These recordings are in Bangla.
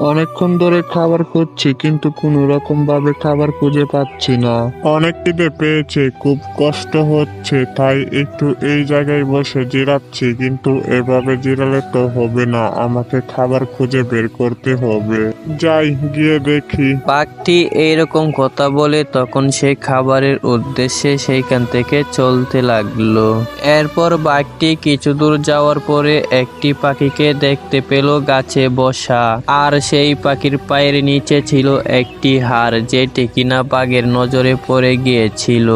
অনেকক্ষণ ধরে খাবার খুঁজছি কিন্তু কোনো রকম ভাবে খাবার খুঁজে পাচ্ছি না। অনেক খিদে পেয়েছে খুব কষ্ট হচ্ছে তাই একটু এই জায়গায় বসে জিরাচ্ছি কিন্তু এভাবে জিরালে তো হবে না আমাকে খাবার খুঁজে বের করতে হবে। যাই গিয়ে দেখি। বাঘটি এইরকম কথা বলে তখন সে খাবারের উদ্দেশ্যে সেইখান থেকে চলতে লাগল। এরপর বাঘটি কিছু দূর যাওয়ার পরে একটি পাখিকে দেখতে পেল গাছে বসা আর সেই পাখির পায়ের নিচে ছিল একটি হার যেটি কিনা বাঘের নজরে পড়ে গিয়েছিল।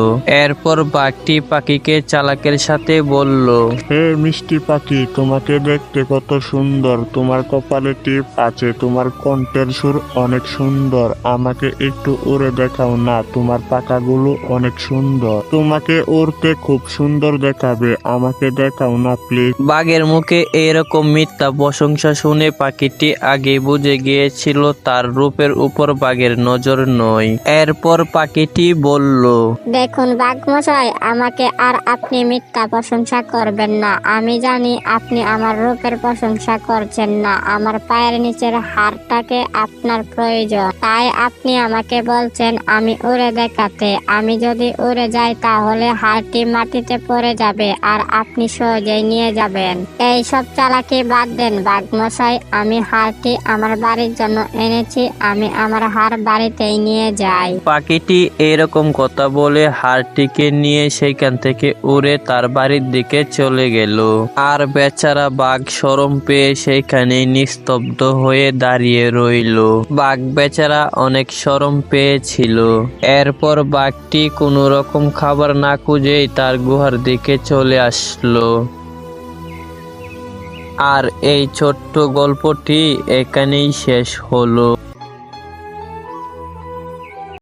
এরপর বাঘটি পাখিকে চালাকের সাথে বলল হে মিষ্টি পাখি তোমাকে দেখতে কত সুন্দর। তোমার কপালে টিপ আছে তোমার কণ্ঠের সুর অনেক সুন্দর। আমাকে একটু উড়ে দেখাও না তোমার পাকাগুলো অনেক সুন্দর। তোমাকে উড়তে খুব সুন্দর দেখাবে আমাকে দেখাও না প্লিজ বাঘের মুখে এরকম মিথ্যা প্রশংসা শুনে পাখিটি আগে বুঝে গিয়েছিল, তার রূপের উপর বাঘের নজর নয়। এরপর পাখিটি বলল, দেখুন বাঘমশাই, আমাকে আর আপনি মিথ্যা প্রশংসা করবেন না। আমি জানি আপনি আমার রূপের প্রশংসা করছেন না। আমার পায়ের নিচের হাড়টাকে আপনার প্রয়োজন। তাই আপনি আমাকে বলছেন, আমি উড়ে দেখাতে। আমি যদি উড়ে যাই, তাহলে হাড়টি মাটিতে পড়ে যাবে আর আপনি সহজেই নিয়ে যাবেন। এই সব চালাকি বাদ দেন বাঘমশাই। আমি হাড়টি আমার বাড়ির জন্য এনেছি, আমি আমার হাড় বাড়িতেই নিয়ে যাই। পাখিটি এরকম কথা বলে হাড়টিকে নিয়ে সেখান থেকে উড়ে তার বাড়ির দিকে চলে গেল। আর বেচারা বাঘ সরম পেয়ে সেখানে নিস্তব্ধ হয়ে দাঁড়িয়ে রইল। বাঘ বেচারা অনেক সরম পেয়েছিল। এরপর বাঘটি কোনো রকম খাবার না খুঁজেই তার গুহার দিকে চলে আসলো। আর এই ছোট্ট গল্পটি এখানেই শেষ হলো।